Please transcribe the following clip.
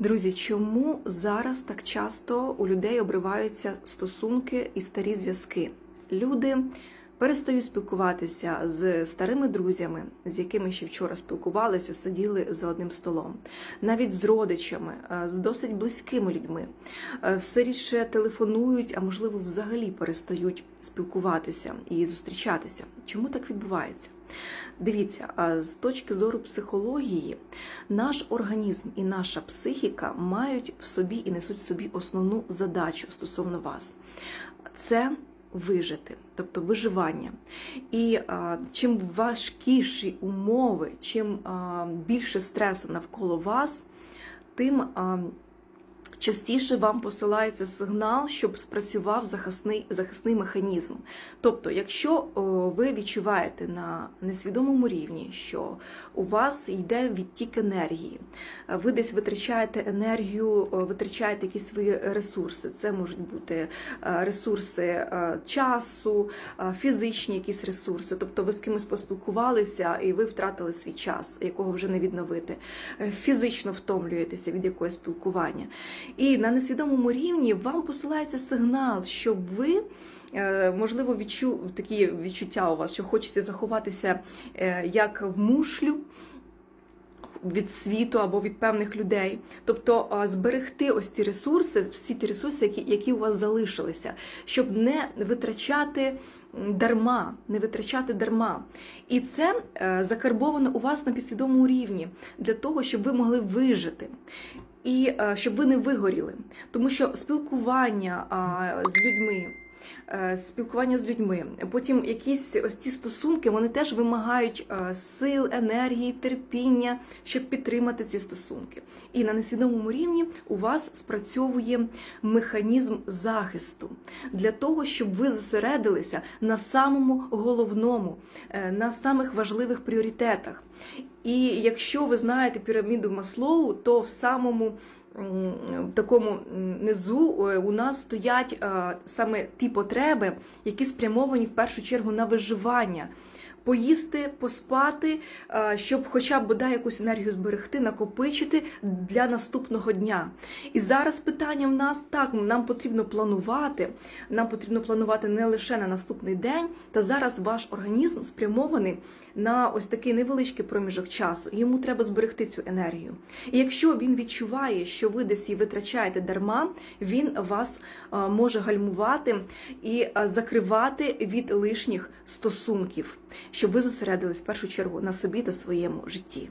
Друзі, чому зараз так часто у людей обриваються стосунки і старі зв'язки? Люди перестають спілкуватися з старими друзями, з якими ще вчора спілкувалися, сиділи за одним столом, навіть з родичами, е, з досить близькими людьми. Е, Все рідше телефонують, а можливо, взагалі перестають спілкуватися і зустрічатися. Чому так відбувається? Дивіться, а з точки зору психології, наш організм і наша психіка мають в собі і несуть в собі основну задачу стосовно вас. Це вижити, тобто виживання. І а, чим важкіші умови, чим а, більше стресу навколо вас, тим а, частіше вам посилається сигнал, щоб спрацював захисний, захисний механізм. Тобто, якщо ви відчуваєте на несвідомому рівні, що у вас йде відтік енергії, е, ви десь витрачаєте енергію, витрачаєте якісь свої ресурси. Це можуть бути е, ресурси е, часу, фізичні якісь ресурси. Тобто ви з кимось поспілкувалися і ви втратили свій час, якого вже не відновити. Фізично втомлюєтеся від якогось спілкування. І на несвідомому рівні вам посилається сигнал, щоб ви. е, Можливо, відчу такі відчуття у вас, що хочеться заховатися е, як в мушлю, від світу або від певних людей, тобто зберегти ось ці ресурси, всі ті ресурси, які, які у вас залишилися, щоб не витрачати дарма, не витрачати дарма. І це е, закарбовано у вас на підсвідомому рівні для того, щоб ви могли вижити. І е, щоб ви не вигоріли, тому що спілкування а, з людьми, спілкування з людьми, потім якісь ось ці стосунки, вони теж вимагають е, сил, енергії, терпіння, щоб підтримати ці стосунки. І на несвідомому рівні у вас спрацьовує механізм захисту для того, щоб ви зосередилися на самому головному, е, на самих важливих пріоритетах. І якщо ви знаєте піраміду Маслоу, то в самому такому низу е, у нас стоять е, саме ті потреби, які спрямовані в першу чергу на виживання. Поїсти, поспати, е, щоб хоча б бодай якусь енергію зберегти, накопичити для наступного дня. І зараз питання в нас так, нам потрібно планувати. Нам потрібно планувати не лише на наступний день, та зараз ваш організм спрямований на ось такий невеличкий проміжок часу. Йому треба зберегти цю енергію. І якщо він відчуває, що ви десь її витрачаєте дарма, він вас е, може гальмувати і е, закривати від лишніх стосунків, щоб ви зосередились в першу чергу на собі та своєму житті.